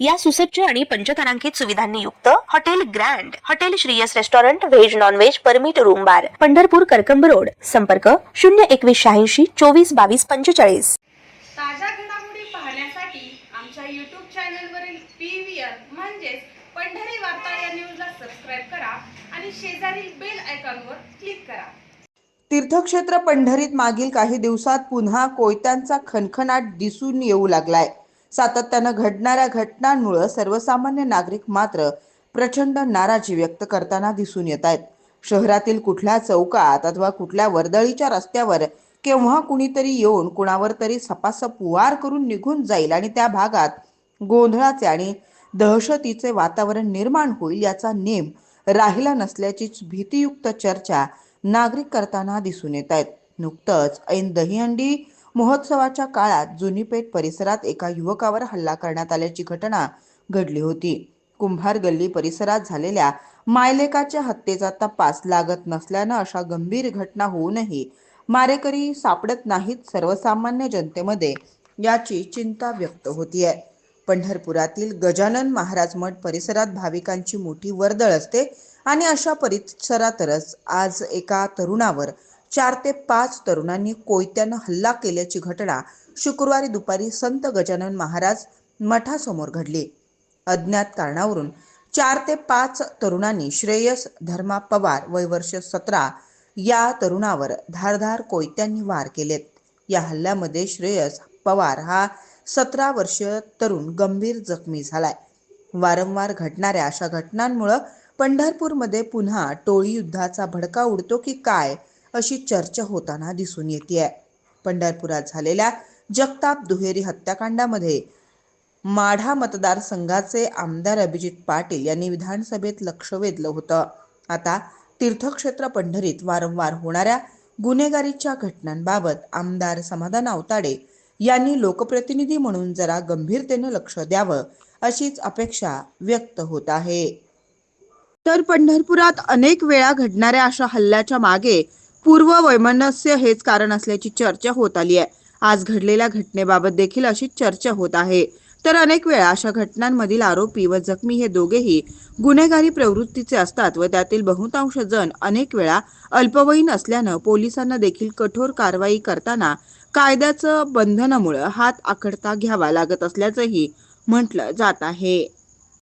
या सुसज्ज आणि पंचतारांकित सुविधांनी युक्त hotel grand hotel Shriyash restaurant veg non veg permit room bar Pandharpur Karkamb road. संपर्क शून्य एकवीस शहाऐंशी चोवीस बावीस पंचेचाळीस. ताज्या घडामोडी पाहण्यासाठी आमच्या यूट्यूब चॅनलवरील पी व्ही आर म्हणजेच पंढरी वार्ता या न्यूजला सबस्क्राईब करा आणि शेजारील बेल आयकॉनवर क्लिक करा. तीर्थक्षेत्र पंढरीत मागील काही दिवसात पुन्हा कोयत्यांचा खणखणाट दिसून येऊ लागलाय. सातत्यानं घडणाऱ्या घटनांमुळे सर्वसामान्य नागरिक मात्र प्रचंड नाराजी व्यक्त करताना दिसून येत आहेत. शहरातील कुठल्या चौकात अथवा कुठल्या वर्दळीच्या रस्त्यावर केव्हा कुणीतरी येऊन कुणावर तरी सपासप वार करून निघून जाईल आणि त्या भागात गोंधळाचे आणि दहशतीचे वातावरण निर्माण होईल याचा नेम राहिला नसल्याची भीतीयुक्त चर्चा नागरिक करताना दिसून येत आहेत. नुकतंच ऐन दहीहंडी महोत्सवाच्या काळात जुनीपेठ परिसरात एका युवकावर हल्ला करण्यात आल्याची घटना घडली होती. कुंभार गल्ली परिसरात झालेल्या मायलेकाच्या हत्येचा तपास लागत नसल्यानं अशा गंभीर घटना होऊनही मारेकरी सापडत नाहीत सर्वसामान्य जनतेमध्ये याची चिंता व्यक्त होतीये. पंढरपुरातील गजानन महाराज मठ परिसरात भाविकांची मोठी वर्दळ असते आणि अशा परिसरातच आज एका तरुणावर चार ते पाच तरुणांनी कोयत्यानं हल्ला केल्याची घटना शुक्रवारी दुपारी संत गजानन महाराज मठासमोर घडली. अज्ञात कारणावरून चार ते पाच तरुणांनी श्रेयस धर्मा पवार वय वर्ष सतरा या तरुणावर धारधार कोयत्यांनी वार केलेत. या हल्ल्यामध्ये श्रेयस पवार हा सतरा वर्ष तरुण गंभीर जखमी झालाय. वारंवार घडणाऱ्या अशा घटनांमुळं पंढरपूरमध्ये पुन्हा टोळी युद्धाचा भडका उडतो की काय? अशी चर्चा होताना दिसून येते आहे पंढरपुरात झालेल्या जगताप दुहेरी हत्याकांडामध्ये माढा मतदारसंघाचे आमदार अभिजित पाटील यांनी विधानसभेत लक्ष वेधलं होतं. आता तीर्थक्षेत्र पंढरीत वारंवार होणाऱ्या गुन्हेगारीच्या घटनांबाबत आमदार समाधान आवताडे यांनी लोकप्रतिनिधी म्हणून जरा गंभीरतेनं लक्ष द्यावं अशीच अपेक्षा व्यक्त होत आहे. तर पंढरपुरात अनेक वेळा घडणाऱ्या अशा हल्ल्याच्या मागे पूर्व वैमनस्य हेच कारण असल्याची चर्चा होत आली आहे. आज घडलेल्या घटनेबाबत देखील अशी चर्चा होत आहे. तर अनेक वेळा अशा घटनांमधील आरोपी व जखमी हे दोघेही गुन्हेगारी प्रवृत्तीचे असतात व त्यातील बहुतांश जण अनेक वेळा अल्पवयीन असल्यानं पोलिसांना देखील कठोर कारवाई करताना कायद्याचं बंधनामुळे हात आखडता घ्यावा लागत असल्याचंही म्हटलं जात आहे.